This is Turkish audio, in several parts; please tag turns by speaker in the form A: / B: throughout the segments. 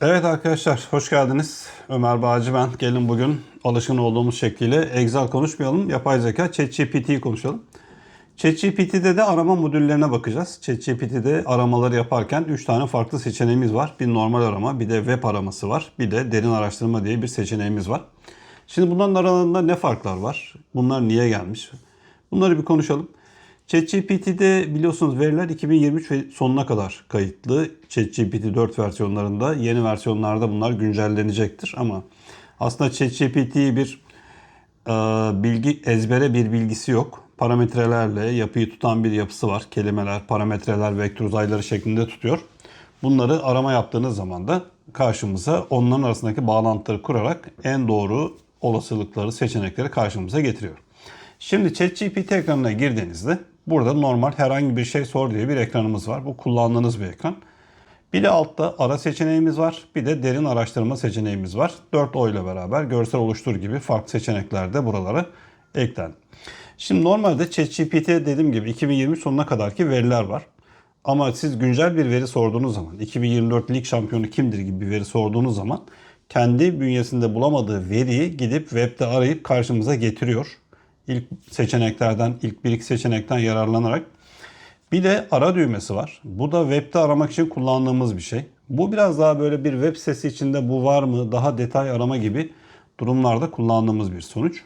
A: Evet arkadaşlar hoş geldiniz. Ömer Bağcı ben. Gelin bugün alışkın olduğumuz şekliyle Excel konuşmayalım. Yapay zeka ChatGPT'yi konuşalım. ChatGPT'de de arama modüllerine bakacağız. ChatGPT'de aramaları yaparken 3 tane farklı seçeneğimiz var. Bir normal arama, bir de web araması var. Bir de derin araştırma diye bir seçeneğimiz var. Şimdi bunların aralarında ne farklar var? Bunlar niye gelmiş? Bunları bir konuşalım. ChatGPT'de biliyorsunuz veriler 2023 ve sonuna kadar kayıtlı. ChatGPT 4 versiyonlarında, yeni versiyonlarda bunlar güncellenecektir ama aslında ChatGPT'yi bir e, bilgi ezbere bir bilgisi yok. Parametrelerle yapıyı tutan bir yapısı var. Kelimeler, parametreler, vektör uzayları şeklinde tutuyor. Bunları arama yaptığınız zaman da karşımıza onların arasındaki bağlantıları kurarak en doğru olasılıkları, seçenekleri karşımıza getiriyor. Şimdi ChatGPT ekranına girdiğinizde burada normal herhangi bir şey sor diye bir ekranımız var. Bu kullandığınız bir ekran. Bir de altta ara seçeneğimiz var. Bir de derin araştırma seçeneğimiz var. 4 O ile beraber görsel oluştur gibi farklı seçenekler de buralara eklendi. Şimdi normalde ChatGPT dediğim gibi 2020 sonuna kadarki veriler var. Ama siz güncel bir veri sorduğunuz zaman, 2024 lig şampiyonu kimdir gibi bir veri sorduğunuz zaman kendi bünyesinde bulamadığı veriyi gidip webde arayıp karşımıza getiriyor. İlk seçeneklerden, ilk bir iki seçenekten yararlanarak. Bir de ara düğmesi var. Bu da webde aramak için kullandığımız bir şey. Bu biraz daha böyle bir web sitesi içinde bu var mı, daha detay arama gibi durumlarda kullandığımız bir sonuç.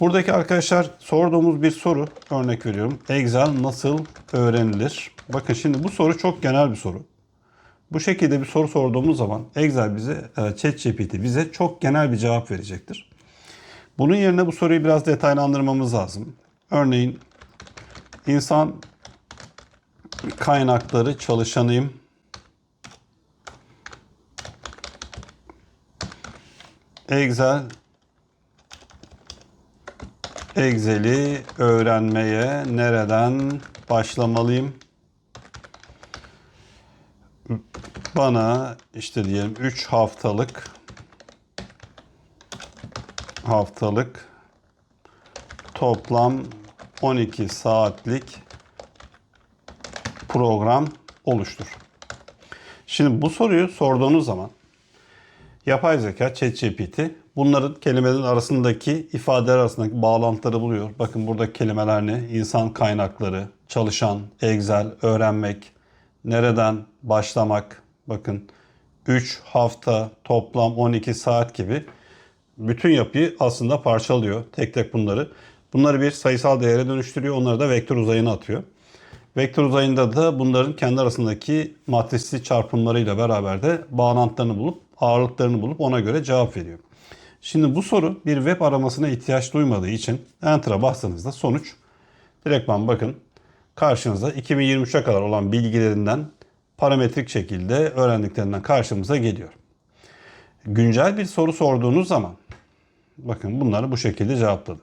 A: Buradaki arkadaşlar sorduğumuz bir soru örnek veriyorum. Excel nasıl öğrenilir? Bakın şimdi bu soru çok genel bir soru. Bu şekilde bir soru sorduğumuz zaman Excel bize, e, ChatGPT bize çok genel bir cevap verecektir. Bunun yerine bu soruyu biraz detaylandırmamız lazım. Örneğin insan kaynakları çalışanıyım. Excel Excel'i öğrenmeye nereden başlamalıyım? Bana işte diyelim 3 haftalık haftalık toplam 12 saatlik program oluştur. Şimdi bu soruyu sorduğunuz zaman yapay zeka ChatGPT bunların kelimelerin arasındaki ifadeler arasındaki bağlantıları buluyor. Bakın burada kelimeler ne? İnsan kaynakları, çalışan, Excel, öğrenmek, nereden başlamak. Bakın 3 hafta toplam 12 saat gibi bütün yapıyı aslında parçalıyor. Tek tek bunları. Bunları bir sayısal değere dönüştürüyor. Onları da vektör uzayına atıyor. Vektör uzayında da bunların kendi arasındaki matrisli çarpımlarıyla beraber de bağlantılarını bulup ağırlıklarını bulup ona göre cevap veriyor. Şimdi bu soru bir web aramasına ihtiyaç duymadığı için Enter'a bastığınızda sonuç direktman bakın karşınıza 2023'e kadar olan bilgilerinden parametrik şekilde öğrendiklerinden karşımıza geliyor. Güncel bir soru sorduğunuz zaman bakın bunları bu şekilde cevapladı.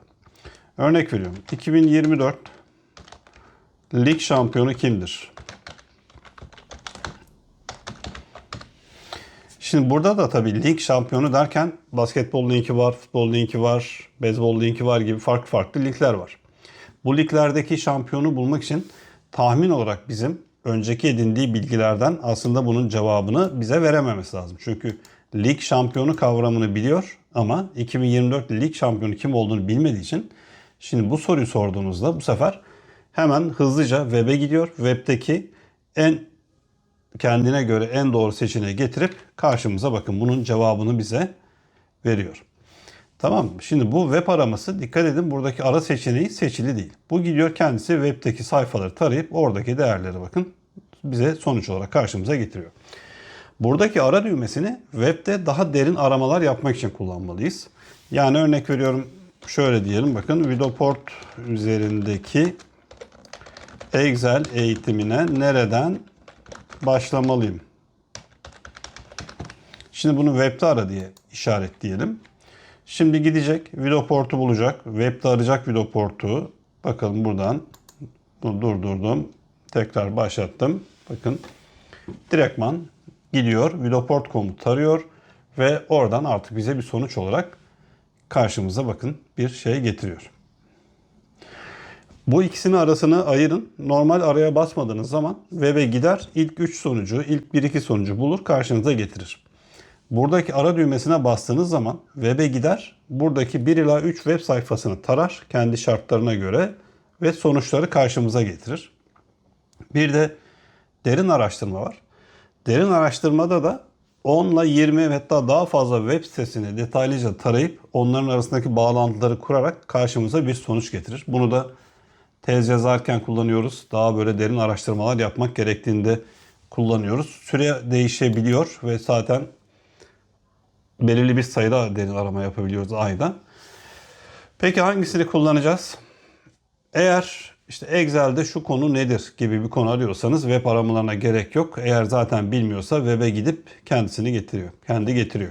A: Örnek veriyorum. 2024 lig şampiyonu kimdir? Şimdi burada da tabii lig şampiyonu derken basketbol linki var, futbol linki var, beyzbol linki var gibi farklı farklı ligler var. Bu liglerdeki şampiyonu bulmak için tahmin olarak bizim önceki edindiği bilgilerden aslında bunun cevabını bize verememesi lazım. Çünkü lig şampiyonu kavramını biliyor ama 2024 lig şampiyonu kim olduğunu bilmediği için şimdi bu soruyu sorduğunuzda bu sefer hemen hızlıca web'e gidiyor. Web'deki en kendine göre en doğru seçeneği getirip karşımıza bakın bunun cevabını bize veriyor. Tamam? Şimdi bu web araması dikkat edin buradaki ara seçeneği seçili değil. Bu gidiyor kendisi webdeki sayfaları tarayıp oradaki değerleri bakın bize sonuç olarak karşımıza getiriyor. Buradaki ara düğmesini webde daha derin aramalar yapmak için kullanmalıyız. Yani örnek veriyorum şöyle diyelim bakın Vidoport üzerindeki Excel eğitimine nereden başlamalıyım? Şimdi bunu webde ara diye işaretleyelim. Şimdi gidecek, Vidoport'u bulacak. Web'de arayacak Vidoport'u. Bakalım buradan durdurdum. Tekrar başlattım. Bakın direktman gidiyor. Vidoport komutu tarıyor ve oradan artık bize bir sonuç olarak karşımıza bakın bir şey getiriyor. Bu ikisini arasını ayırın. Normal araya basmadığınız zaman web'e gider. ilk 3 sonucu, ilk 1-2 sonucu bulur, karşınıza getirir. Buradaki ara düğmesine bastığınız zaman web'e gider. Buradaki 1 ila 3 web sayfasını tarar kendi şartlarına göre ve sonuçları karşımıza getirir. Bir de derin araştırma var. Derin araştırmada da 10 ile 20 ve hatta daha fazla web sitesini detaylıca tarayıp onların arasındaki bağlantıları kurarak karşımıza bir sonuç getirir. Bunu da tez yazarken kullanıyoruz. Daha böyle derin araştırmalar yapmak gerektiğinde kullanıyoruz. Süre değişebiliyor ve zaten belirli bir sayıda derin arama yapabiliyoruz ayda. Peki hangisini kullanacağız? Eğer işte Excel'de şu konu nedir gibi bir konu arıyorsanız web aramalarına gerek yok. Eğer zaten bilmiyorsa web'e gidip kendisini getiriyor. Kendi getiriyor.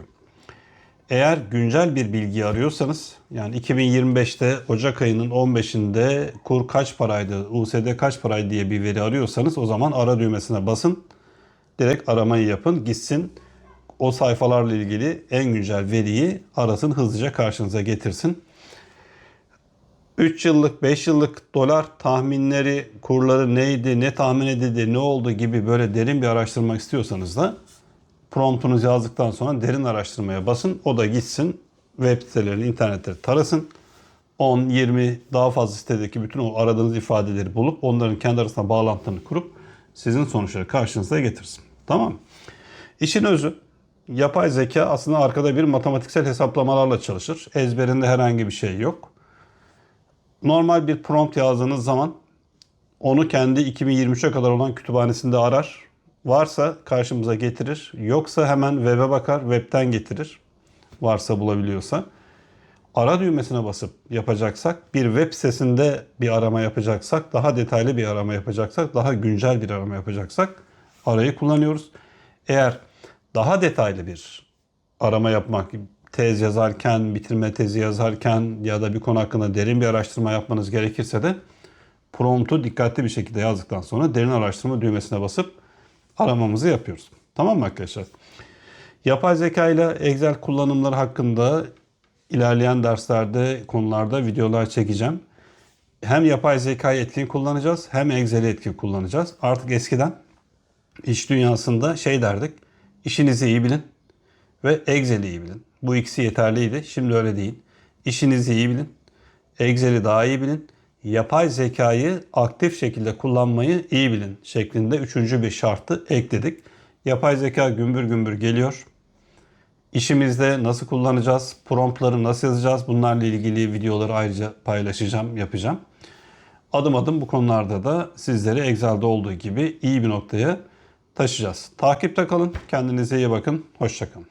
A: Eğer güncel bir bilgi arıyorsanız yani 2025'te Ocak ayının 15'inde kur kaç paraydı, USD kaç paraydı diye bir veri arıyorsanız o zaman ara düğmesine basın. Direkt aramayı yapın. Gitsin o sayfalarla ilgili en güncel veriyi arasın hızlıca karşınıza getirsin. 3 yıllık, 5 yıllık dolar tahminleri, kurları neydi, ne tahmin edildi, ne oldu gibi böyle derin bir araştırmak istiyorsanız da promptunuzu yazdıktan sonra derin araştırmaya basın. O da gitsin web sitelerini, internetleri tarasın. 10, 20 daha fazla sitedeki bütün o aradığınız ifadeleri bulup onların kendi arasında bağlantılarını kurup sizin sonuçları karşınıza getirsin. Tamam? İşin özü yapay zeka aslında arkada bir matematiksel hesaplamalarla çalışır. Ezberinde herhangi bir şey yok. Normal bir prompt yazdığınız zaman onu kendi 2023'e kadar olan kütüphanesinde arar. Varsa karşımıza getirir. Yoksa hemen web'e bakar, web'ten getirir. Varsa bulabiliyorsa. Ara düğmesine basıp yapacaksak, bir web sitesinde bir arama yapacaksak, daha detaylı bir arama yapacaksak, daha güncel bir arama yapacaksak arayı kullanıyoruz. Eğer daha detaylı bir arama yapmak, tez yazarken, bitirme tezi yazarken ya da bir konu hakkında derin bir araştırma yapmanız gerekirse de promptu dikkatli bir şekilde yazdıktan sonra derin araştırma düğmesine basıp aramamızı yapıyoruz. Tamam mı arkadaşlar? Yapay zeka ile Excel kullanımları hakkında ilerleyen derslerde, konularda videolar çekeceğim. Hem yapay zekayı etkin kullanacağız hem Excel'i etkin kullanacağız. Artık eskiden iş dünyasında şey derdik. İşinizi iyi bilin ve Excel'i iyi bilin. Bu ikisi yeterliydi. Şimdi öyle değil. İşinizi iyi bilin. Excel'i daha iyi bilin. Yapay zekayı aktif şekilde kullanmayı iyi bilin şeklinde üçüncü bir şartı ekledik. Yapay zeka gümbür gümbür geliyor. İşimizde nasıl kullanacağız, promptları nasıl yazacağız bunlarla ilgili videoları ayrıca paylaşacağım, yapacağım. Adım adım bu konularda da sizleri Excel'de olduğu gibi iyi bir noktaya taşıyacağız. Takipte kalın, kendinize iyi bakın, hoşçakalın.